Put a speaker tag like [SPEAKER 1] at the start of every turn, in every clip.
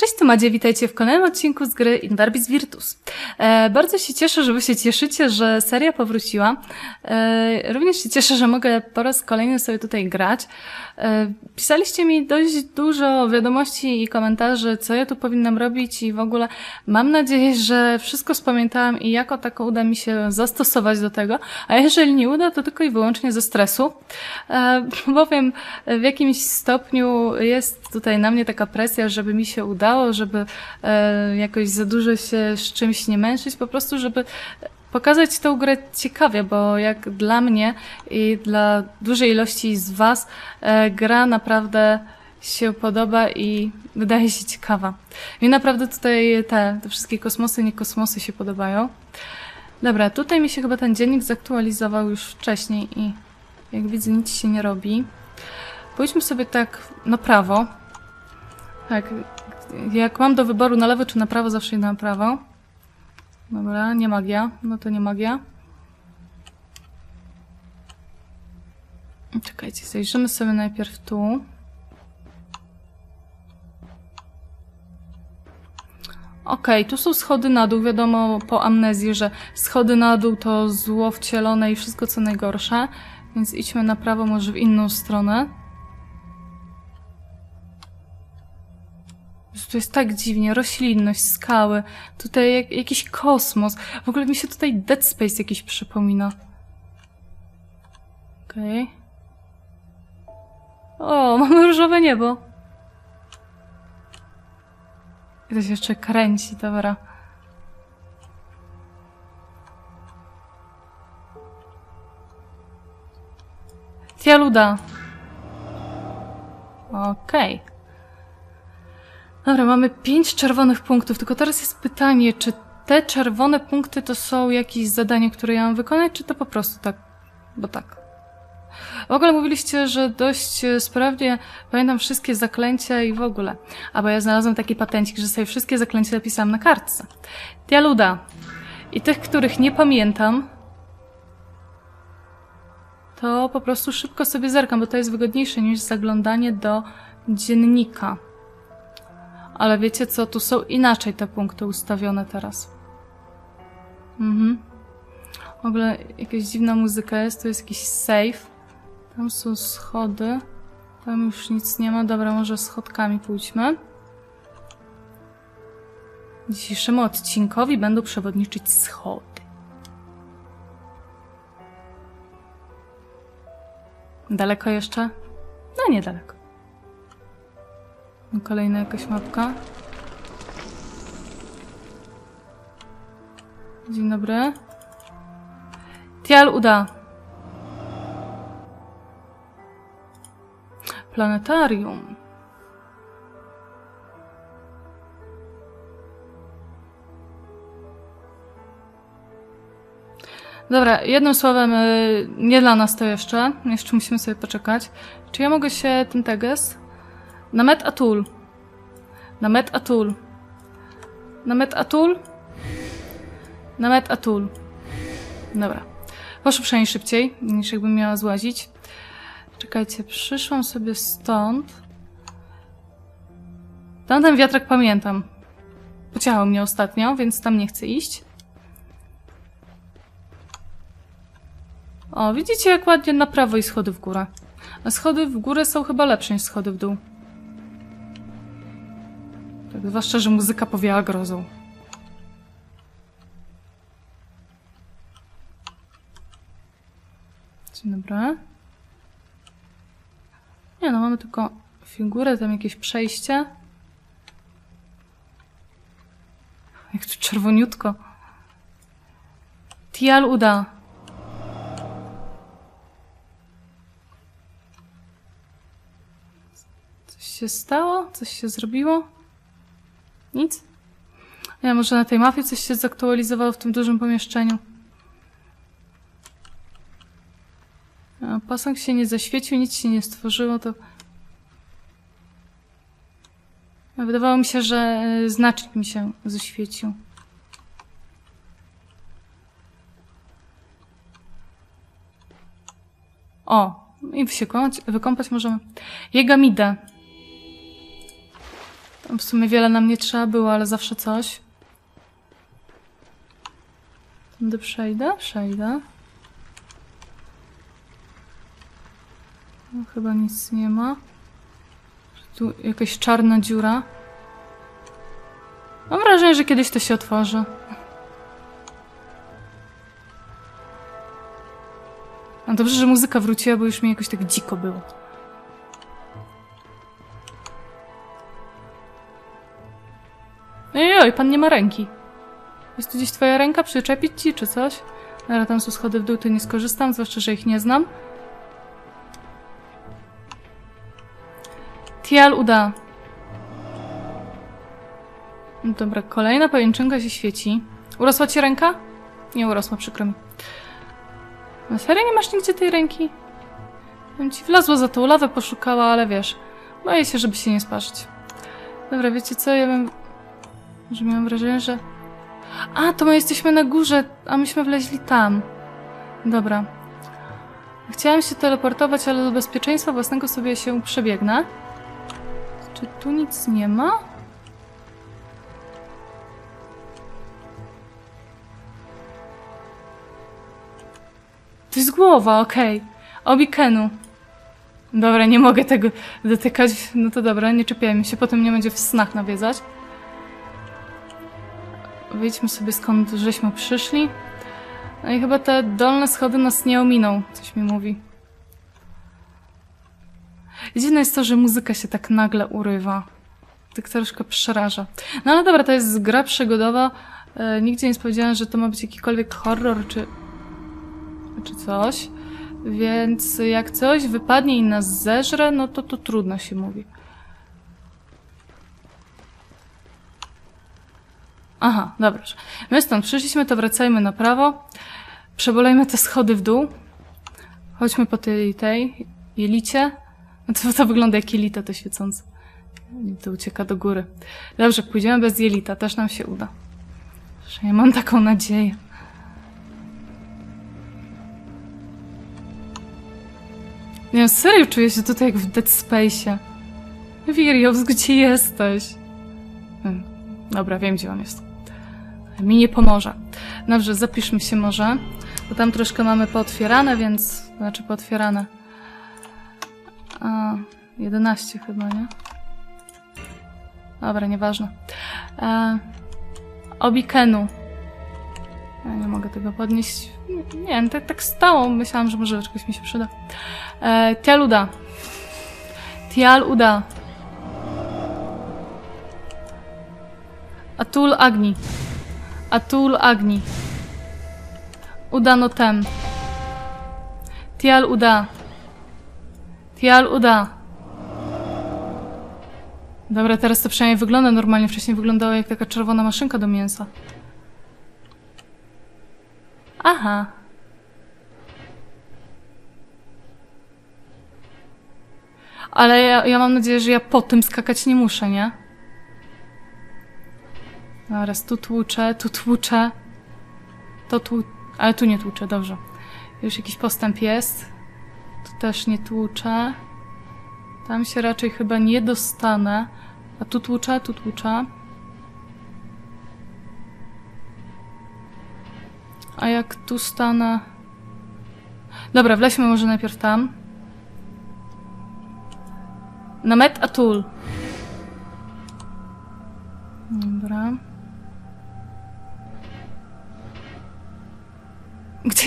[SPEAKER 1] Cześć, tu Madzie, witajcie w kolejnym odcinku z gry Inverbis Virtus. E, bardzo się cieszę, że wy się cieszycie, że seria powróciła. E, również się cieszę, że mogę po raz kolejny sobie tutaj grać. E, pisaliście mi dość dużo wiadomości i komentarzy, co ja tu powinnam robić i w ogóle mam nadzieję, że wszystko spamiętałam i jako tako uda mi się zastosować do tego, a jeżeli nie uda, to tylko i wyłącznie ze stresu, e, bowiem w jakimś stopniu jest tutaj na mnie taka presja, żeby mi się udało, żeby e, jakoś za dużo się z czymś nie męczyć, po prostu, żeby pokazać tę grę ciekawie, bo jak dla mnie i dla dużej ilości z Was e, gra naprawdę się podoba i wydaje się ciekawa. Mi naprawdę tutaj te, te wszystkie kosmosy, nie kosmosy się podobają. Dobra, tutaj mi się chyba ten dziennik zaktualizował już wcześniej i jak widzę nic się nie robi. Pójdźmy sobie tak na prawo. Tak, jak mam do wyboru na lewo czy na prawo, zawsze idę na prawo. Dobra, nie magia. No to nie magia. Czekajcie, zajrzymy sobie najpierw tu. Okej, tu są schody na dół. Wiadomo po amnezji, że schody na dół to zło wcielone i wszystko co najgorsze. Więc idźmy na prawo, może w inną stronę. Tu jest tak dziwnie, roślinność, skały, tutaj jak, jakiś kosmos. W ogóle mi się tutaj Dead Space jakiś przypomina. Okej. O, mamy różowe niebo. I to się jeszcze kręci, dobra. Tialuda. Okej. Dobra, mamy pięć czerwonych punktów, tylko teraz jest pytanie, czy te czerwone punkty to są jakieś zadanie, które ja mam wykonać, czy to po prostu tak, bo tak. W ogóle mówiliście, że dość e, sprawnie pamiętam wszystkie zaklęcia i w ogóle. A bo ja znalazłam taki patencik, że sobie wszystkie zaklęcia napisałam na kartce. Dialuda. I tych, których nie pamiętam, to po prostu szybko sobie zerkam, bo to jest wygodniejsze niż zaglądanie do dziennika. Ale wiecie co, tu są inaczej te punkty ustawione teraz. Mhm. W ogóle jakaś dziwna muzyka jest, to jest jakiś save. Tam są schody. Tam już nic nie ma. Dobra, może schodkami pójdźmy. Dzisiejszemu odcinkowi będą przewodniczyć schody. Daleko jeszcze? No niedaleko. Kolejna jakaś mapka. Dzień dobry. Tial uda. Planetarium. Dobra, jednym słowem, y, nie dla nas to jeszcze. Jeszcze musimy sobie poczekać. Czy ja mogę się ten teges? Namet Atul. Namet Atul. Namet Atul. Namet Atul. Dobra. Proszę przynajmniej szybciej, niż jakbym miała złazić. Czekajcie, przyszłam sobie stąd. Tamten wiatrak pamiętam. Pociachał mnie ostatnio, więc tam nie chcę iść. O, widzicie jak ładnie na prawo i schody w górę. A schody w górę są chyba lepsze niż schody w dół. Tak, zwłaszcza, że muzyka powiała grozą. Dzień dobry. Nie no, mamy tylko figurę, tam jakieś przejście. Jak tu czerwoniutko. Tial uda. Coś się stało? Coś się zrobiło? Nic? Nie, może na tej mapie coś się zaktualizowało w tym dużym pomieszczeniu. A posąg się nie zaświecił, nic się nie stworzyło, to... Wydawało mi się, że e, znacznik mi się zaświecił. O, i wykąpać możemy. Jegamida. W sumie wiele nam nie trzeba było, ale zawsze coś. Tędy przejdę? Przejdę. No, chyba nic nie ma. Tu jakaś czarna dziura. Mam wrażenie, że kiedyś to się otworzy. No dobrze, że muzyka wróciła, bo już mi jakoś tak dziko było. Ej, oj, pan nie ma ręki. Jest tu gdzieś twoja ręka? Przyczepić ci, czy coś? Dobra, tam są schody w dół, to nie skorzystam, zwłaszcza, że ich nie znam. Tial uda. No Dobra, kolejna pajęczynka się świeci. Urosła ci ręka? Nie urosła, przykro mi. Na serio nie masz nigdzie tej ręki? Bym ci wlazła za tą lawę, poszukała, ale wiesz, boję się, żeby się nie sparzyć. Dobra, wiecie co, ja bym... Że miałam wrażenie, że... A, to my jesteśmy na górze, a myśmy wleźli tam. Dobra. Chciałam się teleportować, ale do bezpieczeństwa własnego sobie się przebiegnę. Czy tu nic nie ma? To jest głowa, okej. Obi Kenu. Dobra, nie mogę tego dotykać. No to dobra, nie czepiajmy się, potem nie będzie w snach nawiedzać. Wyjdźmy sobie skąd żeśmy przyszli. No i chyba te dolne schody nas nie ominą, coś mi mówi. Dziwne jest to, że muzyka się tak nagle urywa. Tak troszkę przeraża. No ale dobra, to jest gra przygodowa. E, nigdzie nie spodziewałam, że to ma być jakikolwiek horror czy, czy coś. Więc jak coś wypadnie i nas zeżre, no to to trudno się mówi. Aha, dobra. My stąd przyszliśmy, to wracajmy na prawo. Przebolejmy te schody w dół. Chodźmy po tej, tej jelicie. No to, to wygląda jak jelita, to świecące. To ucieka do góry. Dobrze, pójdziemy bez jelita, też nam się uda. Że ja mam taką nadzieję. Nie, no serio czuję się tutaj jak w Dead Space'ie. Virios, gdzie jesteś? Hmm, Dobra, wiem gdzie on jest. Mi nie pomoże. Dobrze, zapiszmy się może, bo tam troszkę mamy pootwierane, więc... Znaczy pootwierane. A, 11 chyba, nie? Dobra, nieważne. E, Obikenu. Ja nie mogę tego podnieść. Nie wiem, tak, tak stało. Myślałam, że może czegoś mi się przyda. E, Tialuda. Tialuda. Atul Agni. Atul Agni. Udano tem. Tial Uda. Tial Uda. Dobra, teraz to przynajmniej wygląda normalnie. Wcześniej wyglądało jak taka czerwona maszynka do mięsa. Aha. Ale ja, ja mam nadzieję, że ja po tym skakać nie muszę, nie? Zaraz tu tłuczę, tu tłuczę. To tłu... Ale tu nie tłuczę, dobrze. Już jakiś postęp jest. Tu też nie tłuczę. Tam się raczej chyba nie dostanę. A tu tłuczę, tu tłuczę. A jak tu stanę... Dobra, wleźmy może najpierw tam. Namet Atul.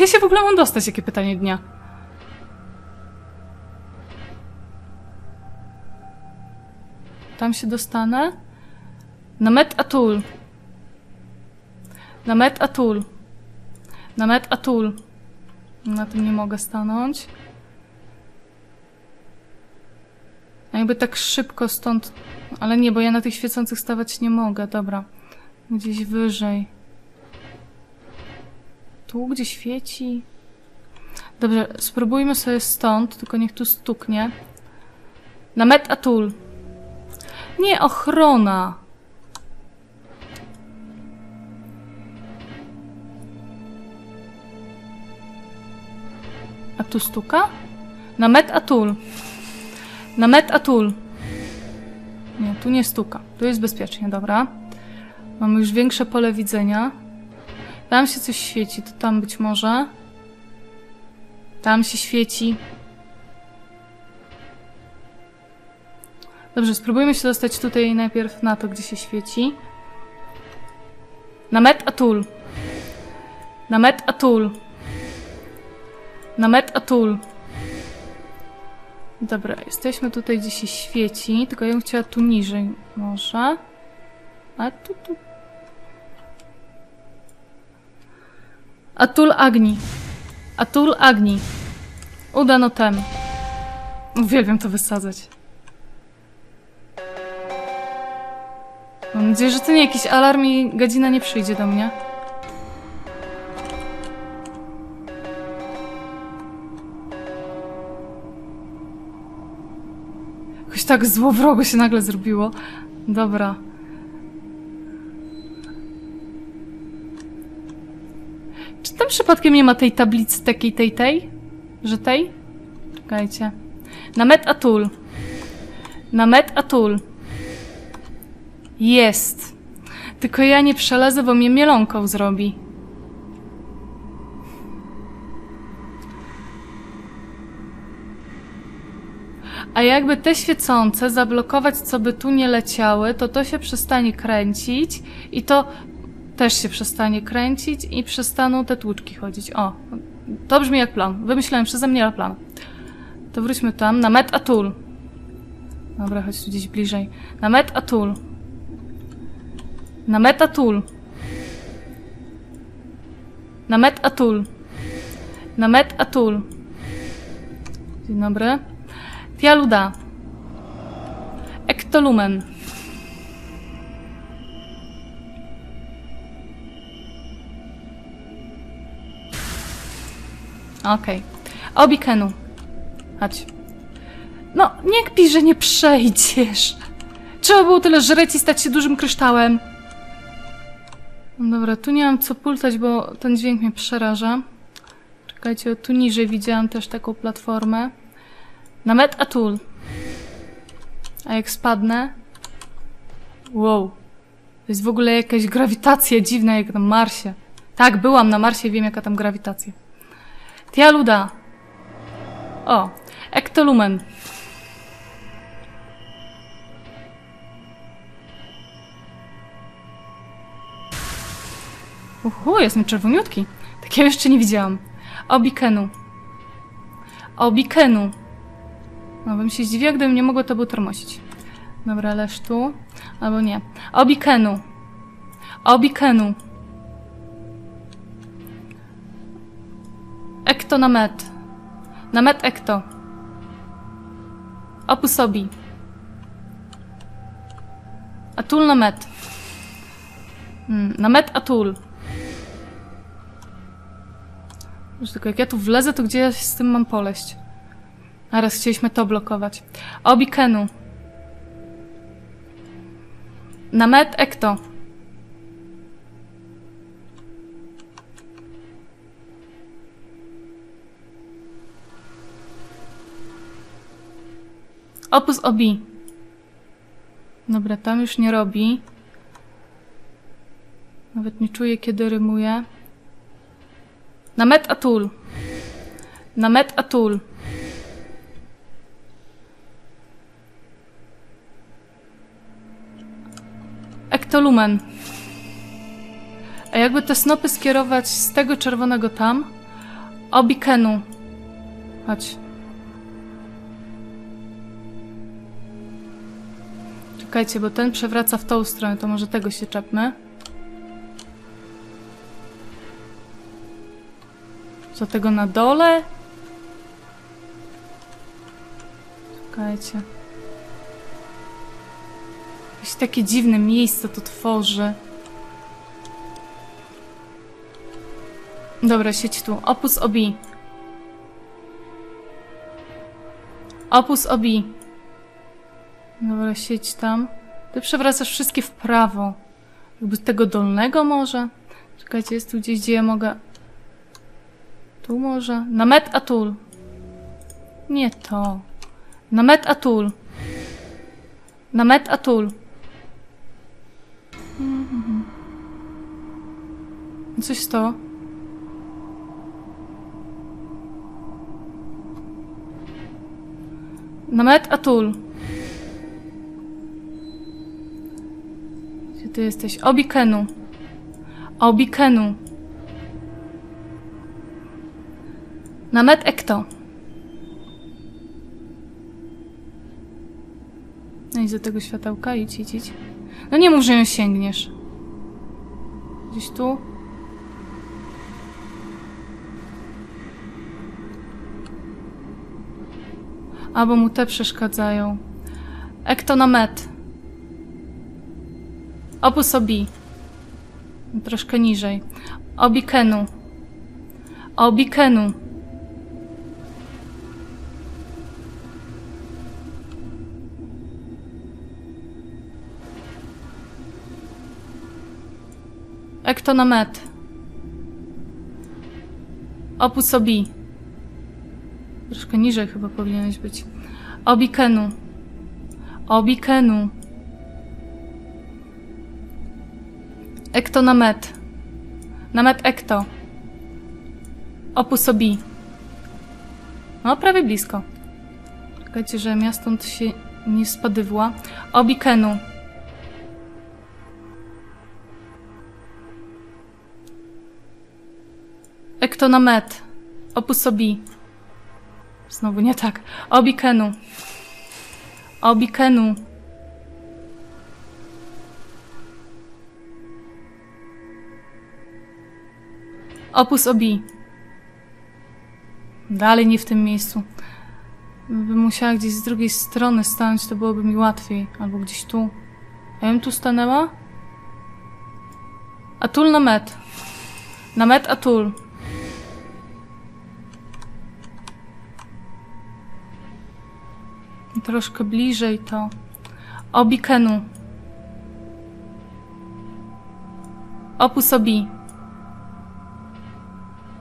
[SPEAKER 1] Gdzie ja się w ogóle mam dostać? Jakie pytanie dnia? Tam się dostanę. Namet Atul. Namet Atul. Namet Atul. Na tym nie mogę stanąć. Jakby tak szybko stąd... Ale nie, bo ja na tych świecących stawać nie mogę. Dobra. Gdzieś wyżej. Tu, gdzie świeci. Dobrze, spróbujmy sobie stąd, tylko niech tu stuknie. Namet Atul. Nie, ochrona. A tu stuka? Namet Atul. Namet Atul. Nie, tu nie stuka. Tu jest bezpiecznie, dobra. Mamy już większe pole widzenia. Tam się coś świeci, to tam być może. Tam się świeci. Dobrze, spróbujmy się dostać tutaj najpierw na to, gdzie się świeci. Namet Atul. Namet Atul. Namet Atul. Dobra, jesteśmy tutaj, gdzie się świeci, tylko ja bym chciała tu niżej może. A tu, tu. Atul Agni. Atul Agni. Udano tem. Uwielbiam to wysadzać. Mam nadzieję, że to nie jakiś alarm i godzina nie przyjdzie do mnie. Jakoś tak złowrogo się nagle zrobiło. Dobra. Czy tam przypadkiem nie ma tej tablicy takiej, tej, tej? Że tej? Czekajcie. Namet Atul. Namet Atul. Jest. Tylko ja nie przelezę, bo mnie mielonką zrobi. A jakby te świecące zablokować, co by tu nie leciały, to to się przestanie kręcić i to też się przestanie kręcić i przestaną te tłuczki chodzić. O, to brzmi jak plan. Wymyślałem przeze mnie plan. To wróćmy tam. Na Met Atul. Dobra, chodź tu gdzieś bliżej. Na Met Atul. Na Met Atul. Na Met Atul. Na Met Atul. Dzień dobry. Tialuda. Ektolumen. Okej. Obikenu. Chodź. No, nie kpij, że nie przejdziesz. Trzeba było tyle żreć i stać się dużym kryształem. Dobra, tu nie mam co pultać, bo ten dźwięk mnie przeraża. Czekajcie, tu niżej widziałam też taką platformę. Namet Atul. A jak spadnę? Wow. To jest w ogóle jakaś grawitacja dziwna, jak na Marsie. Tak, byłam na Marsie, wiem jaka tam grawitacja. Tialuda. O, Ektolumen. Uhu, jestem czerwoniutki. Takiego jeszcze nie widziałam. Obikenu. Obikenu. No, bym się zdziwiła, gdybym nie mogła to był termosić. Dobra, leż tu. Albo nie. Obikenu. Obikenu. Ekto na met. Na met ekto. Opus obi. Atul na met. Hmm, na met atul. Już tylko jak ja tu wlezę, to gdzie ja się z tym mam poleść? A raz chcieliśmy to blokować. Obikenu. Na met ekto. Opus obi. Dobra, tam już nie robi. Nawet nie czuję, kiedy rymuje. Na met atul. Na met atul. Ektolumen. A jakby te snopy skierować z tego czerwonego tam? Obikenu. Chodź. Czekajcie, bo ten przewraca w tą stronę, to może tego się czepmy. Co tego na dole? Czekajcie. Jakieś takie dziwne miejsce to tworzy. Dobra, siedź tu. Opus obi. Opus obi. Dobra, siedź tam. Ty przewracasz wszystkie w prawo. Jakby z tego dolnego może? Czekajcie, jest tu gdzieś, gdzie ja mogę... Tu może? Na met atul. Nie to. Na met atul. Namet Atul. Mhm. Coś stało. Namet Atul. Ty jesteś? Obikenu. Obikenu. Namet Ekto. No idź do tego światełka, idź, idź, idź. No nie mów, że ją sięgniesz. Gdzieś tu? Albo mu te przeszkadzają. Ektonomet. Opus obi. Troszkę niżej. Obikenu. Obikenu. Ektonomet. Opus obi. Troszkę niżej chyba powinieneś być. Obikenu. Obikenu. Ektonomet. Namet ekto. Opus obi. No, prawie blisko. Czekajcie, że ja się nie spadywła. Obikenu. Ektonomet. Opus obi. Znowu nie tak. Obikenu. Obikenu. Opus obi. Dalej nie w tym miejscu. Bym musiała gdzieś z drugiej strony stanąć, to byłoby mi łatwiej. Albo gdzieś tu. Ja bym tu stanęła? Atul namet. Namet atul. Troszkę bliżej to. Obikenu. Opus obi.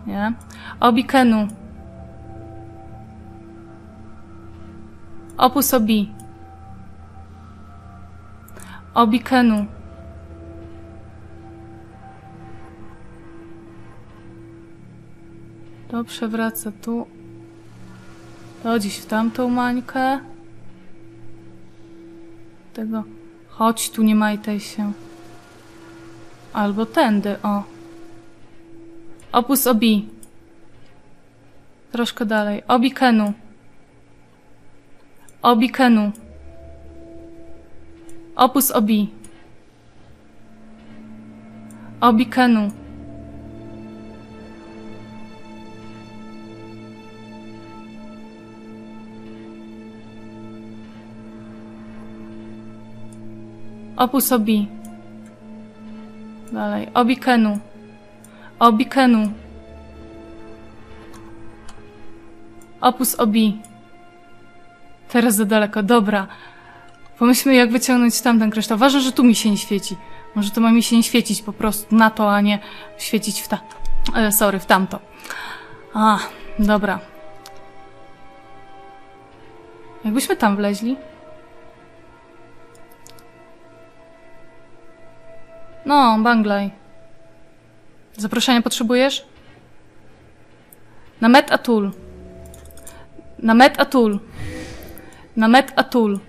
[SPEAKER 1] Nie? Obikenu. Opus obi. Obikenu. To przewraca tu. To dziś w tamtą mańkę. Tego. Chodź tu, nie majtaj się. Albo tędy, o. Opus obi. Troszkę dalej. Obikenu. Obikenu. Opus obi. Obikenu. Opus obi. Dalej. Obikenu. Obikenu. Opus obi. Teraz za daleko. Dobra. Pomyślmy, jak wyciągnąć tamten kryształ. Ważne, że tu mi się nie świeci. Może to ma mi się nie świecić po prostu na to, a nie świecić w ta... E, sorry, w tamto. A, dobra. Jakbyśmy tam wleźli? No, Banglaj. Zaproszenia potrzebujesz? Na Met Atul. Na Met Atul. Na Met Atul.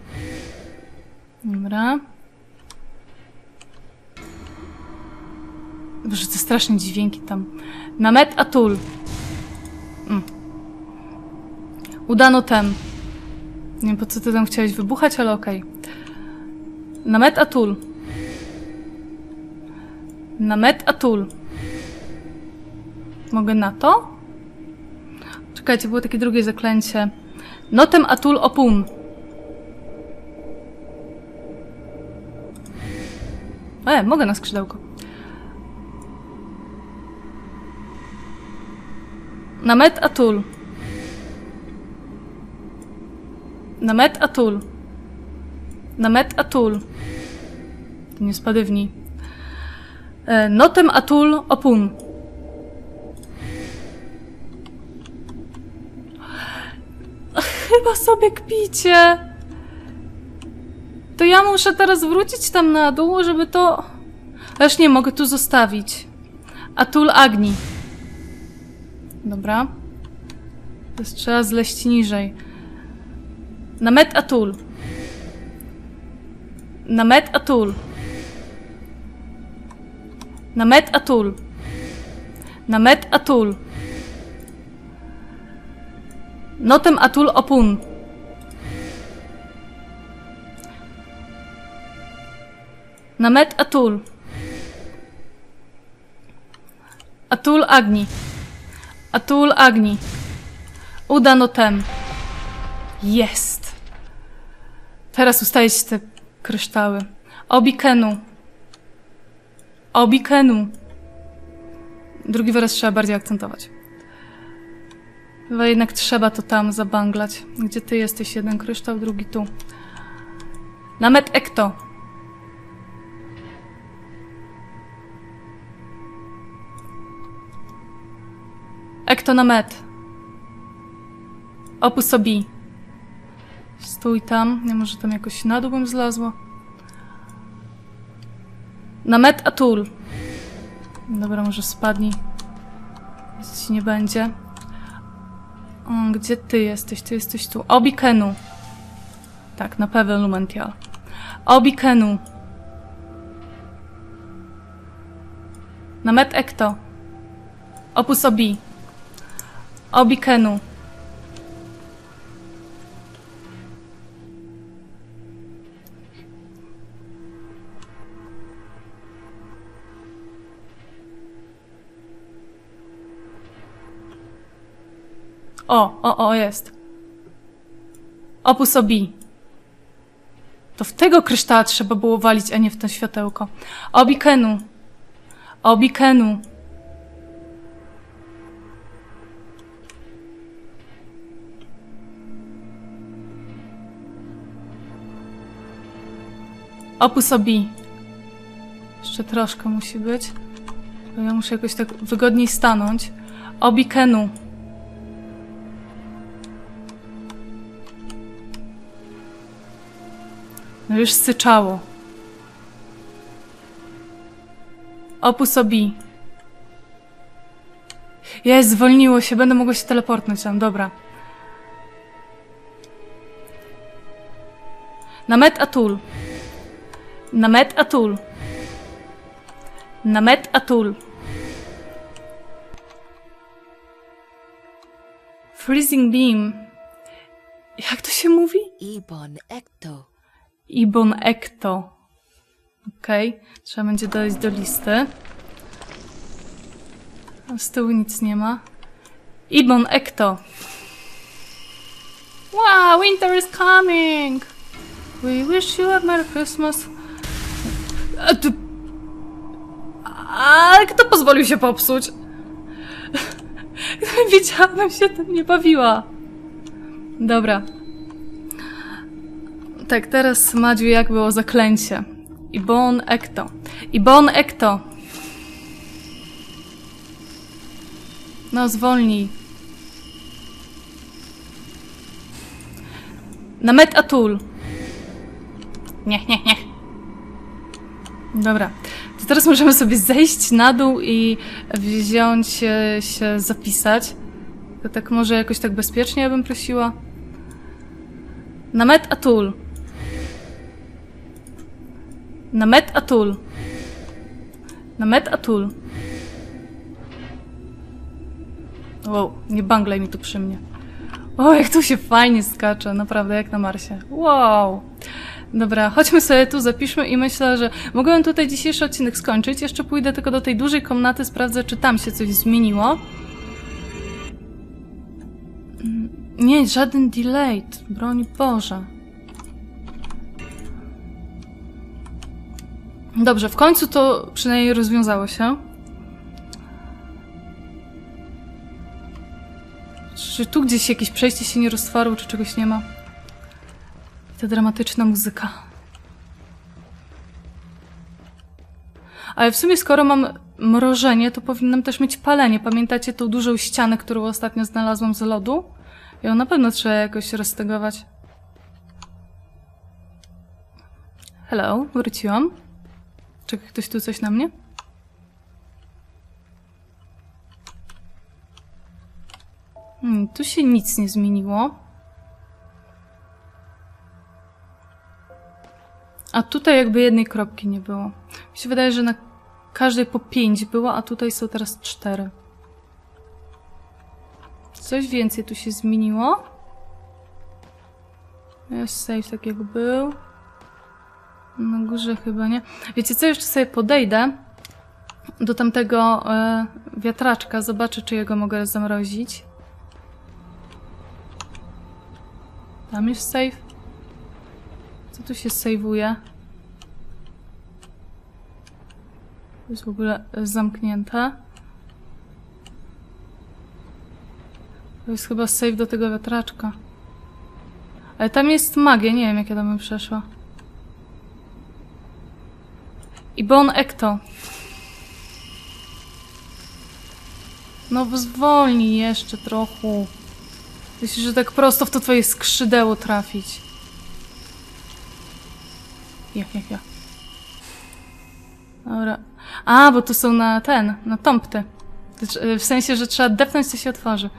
[SPEAKER 1] Dobra. Boże, te straszne dźwięki tam. Na Met Atul. Mm. Udano tem. Nie wiem, po co ty tam chciałeś wybuchać, ale okej. Na Met Atul. Namet Atul. Mogę na to? Czekajcie, było takie drugie zaklęcie. Notem Atul Opun. E, mogę na skrzydełko. Namet Atul. Namet Atul. Namet Atul. To nie spadywni. E, Notem Atul Opun. Chyba sobie kpicie. To ja muszę teraz wrócić tam na dół, żeby to... Aż nie, mogę tu zostawić. Atul Agni. Dobra. Teraz trzeba zleść niżej. Namet Atul. Namet Atul. Namet Atul. Namet Atul. Notem Atul Opun. Namet Atul. Atul Agni. Atul Agni. Uda Notem. Jest. Teraz ustaje się te kryształy. Obikenu. Obikenu. Drugi wyraz trzeba bardziej akcentować. Chyba jednak trzeba to tam zabanglać. Gdzie ty jesteś? Jeden kryształ, drugi tu. Namet Ekto. Ekto Namet. Opus Obi. Stój tam. Nie może tam jakoś na dół bym zlazła. Namet Atul. Dobra, może spadnij. Nic ci nie będzie. O, gdzie ty jesteś? Ty jesteś tu. Obikenu. Tak, na pewno Lumential. Obikenu. Namet Ekto. Opus Obi. Obikenu. O, o, o, jest. Opus Obi. To w tego kryształa trzeba było walić, a nie w to światełko. Obikenu. Obikenu. Opus Obi. Jeszcze troszkę musi być. Bo ja muszę jakoś tak wygodniej stanąć. Obikenu. No już syczało. Opus Obi. Jest, zwolniło się, będę mogła się teleportnąć tam, dobra. Namet Atul. Namet Atul. Namet Atul. Freezing Beam. Jak to się mówi?
[SPEAKER 2] Ibon Ecto.
[SPEAKER 1] Ibon Ekto. Okej, trzeba będzie dodać do listy. Z tyłu nic nie ma. Ibon Ekto. Wow, winter is coming! We wish you a Merry Christmas. A ty... A kto pozwolił się popsuć? Gdybym wiedziała, bym się tym nie bawiła. Dobra. Tak, teraz Madziu, jak było zaklęcie? Ibon Ekto. Ibon Ekto. No, zwolnij. Namet Atul. Niech, niech, niech. Dobra. To teraz możemy sobie zejść na dół i wziąć e, się zapisać. To tak może jakoś tak bezpiecznie ja bym prosiła. Namet Atul. Namet Atul. Namet Atul. Wow, nie banglej mi tu przy mnie. O, jak tu się fajnie skacze, naprawdę, jak na Marsie. Wow. Dobra, chodźmy sobie tu, zapiszmy i myślę, że mogłem tutaj dzisiejszy odcinek skończyć. Jeszcze pójdę tylko do tej dużej komnaty, sprawdzę, czy tam się coś zmieniło. Mm, Nie, żaden delayed. Broń Boże. Dobrze, w końcu to przynajmniej rozwiązało się. Czy tu gdzieś jakieś przejście się nie roztwarło, czy czegoś nie ma? Ta dramatyczna muzyka. Ale w sumie, skoro mam mrożenie, to powinnam też mieć palenie. Pamiętacie tą dużą ścianę, którą ostatnio znalazłam z lodu? Ją na pewno trzeba jakoś roztegować. Hello, wróciłam. Czeka ktoś tu coś na mnie? Hmm, tu się nic nie zmieniło. A tutaj jakby jednej kropki nie było. Mi się wydaje, że na każdej po pięć było, a tutaj są teraz cztery. Coś więcej tu się zmieniło. Jest save tak jak był. Na górze chyba nie. Wiecie co, jeszcze sobie podejdę do tamtego e, wiatraczka, zobaczę czy jego mogę zamrozić. Tam jest save. Co tu się saveuje? Jest w ogóle e, zamknięte. To jest chyba save do tego wiatraczka. Ale tam jest magia, nie wiem jak ja tam bym przeszła. I Bon Ecto. No zwolnij jeszcze trochę. Myślisz, że tak prosto w to twoje skrzydeło trafić. Jak, jak, jak. Dobra. A, bo tu są na ten, na tąpty. To trz- W sensie, że trzeba depnąć, co się otworzy.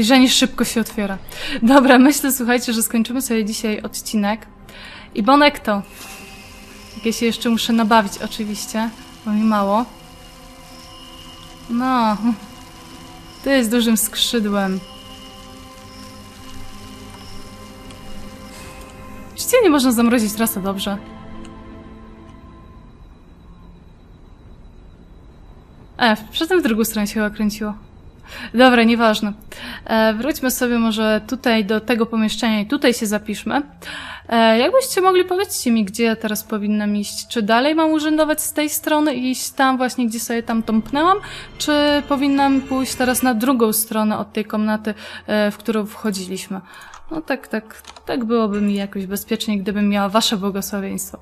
[SPEAKER 1] Podejrzanie szybko się otwiera. Dobra, myślę, słuchajcie, że skończymy sobie dzisiaj odcinek. I Bonekto. Jak ja się jeszcze muszę nabawić, oczywiście, bo mi mało. No. Ty jest dużym skrzydłem. Przecież nie można zamrozić to dobrze. E, przy tym w drugą stronę się chyba kręciło. Dobra, nieważne. E, wróćmy sobie może tutaj do tego pomieszczenia i tutaj się zapiszmy. E, jakbyście mogli, powiedzcie mi, gdzie ja teraz powinnam iść? Czy dalej mam urzędować z tej strony i iść tam właśnie, gdzie sobie tam tąpnęłam? Czy powinnam pójść teraz na drugą stronę od tej komnaty, e, w którą wchodziliśmy? No tak, tak, tak byłoby mi jakoś bezpiecznie, gdybym miała wasze błogosławieństwo.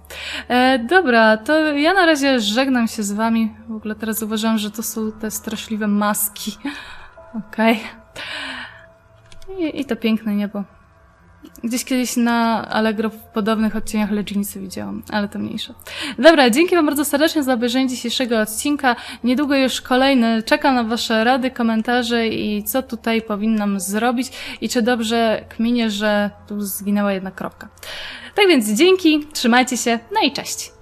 [SPEAKER 1] E, dobra, to ja na razie żegnam się z wami. W ogóle teraz uważam, że to są te straszliwe maski. Okej. I, I to piękne niebo. Gdzieś kiedyś na Allegro w podobnych odcieniach Leginsy widziałam, ale to mniejsze. Dobra, dzięki wam bardzo serdecznie za obejrzenie dzisiejszego odcinka. Niedługo już kolejny. Czekam na wasze rady, komentarze i co tutaj powinnam zrobić i czy dobrze kminie, że tu zginęła jedna kropka. Tak więc dzięki, trzymajcie się, no i cześć!